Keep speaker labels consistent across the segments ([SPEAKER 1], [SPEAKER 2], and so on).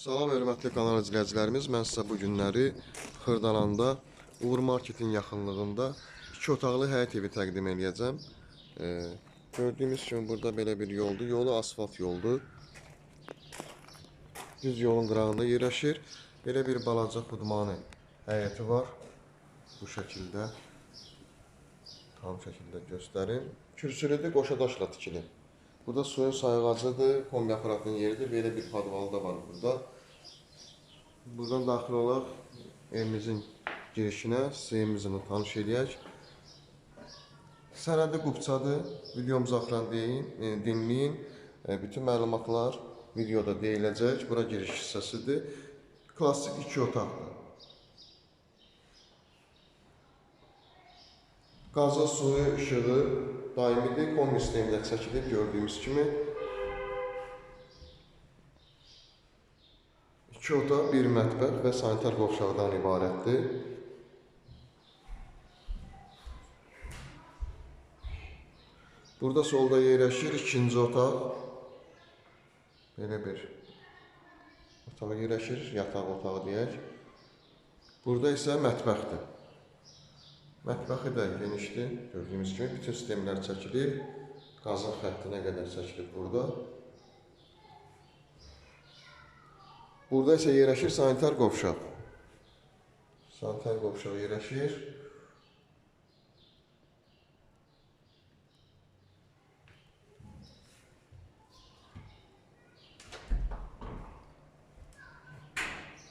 [SPEAKER 1] Salam hörmətli kanal izləyicilərimiz. Mən sizə bu günləri Xırdalanda Uğur Marketin yaxınlığında iki otaqlı həyət evi təqdim edəcəm. Ee, gördüyünüz kimi burada belə bir yoldur. Yolu asfalt yoldur. Düz yolun qırağında yerləşir. Belə bir balaca xudmani həyəti var. Bu şəkildə tam şəkildə göstərim. Kürsülüdür, qoşa daşla tikilib. Burada suyun sayğacıdır, kombi aparatının yeridir. Belə bir podvalı da var burada. Buradan daxil olaraq evimizin girişinə, suyumuzunu tanış eləyək. Sənədi qubçadır. Videomuzu axıran deyin, e, dinləyin. E, bütün məlumatlar videoda deyiləcək. Bura giriş hissəsidir. Klassik iki otaqdır. Qazı, suyu, işığı daimidir. Kombi sistemində çəkilib gördüyümüz kimi. İki otaq, bir mətbəx və sanitar qovşaqdan ibarətdir. Burada solda yerləşir ikinci otaq. Belə bir otaq yerləşir, yataq otağı deyək. Burada isə mətbəxdir. Mətbəxi də genişdir. Gördüyünüz kimi bütün sistemlər çəkilir. Qazın xəttinə qədər çəkilib burada. Burada isə yerləşir sanitar qovşaq. Sanitar qovşaq yerləşir.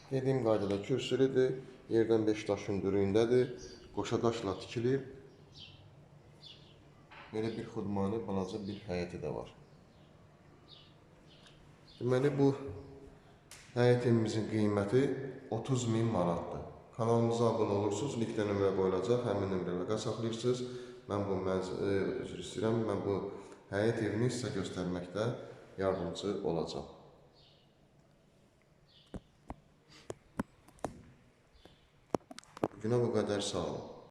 [SPEAKER 1] Dediyim qaydada kürsülüdür. Yerdən 5 daşın dürüyündədir. Qoşa daşla tikilib. Belə bir xudmani balaca bir həyəti də var. Deməli bu həyət evimizin qiyməti 30 min manatdır. Kanalımıza abunə olursunuz, linkdə nömrə qoyulacaq, həmin nömrələ qaz saxlayırsınız. Mən bu mənz e, üzr istəyirəm, mən bu həyət evini sizə göstərməkdə yardımcı olacağam. Bugünə bu qədər sağ olun.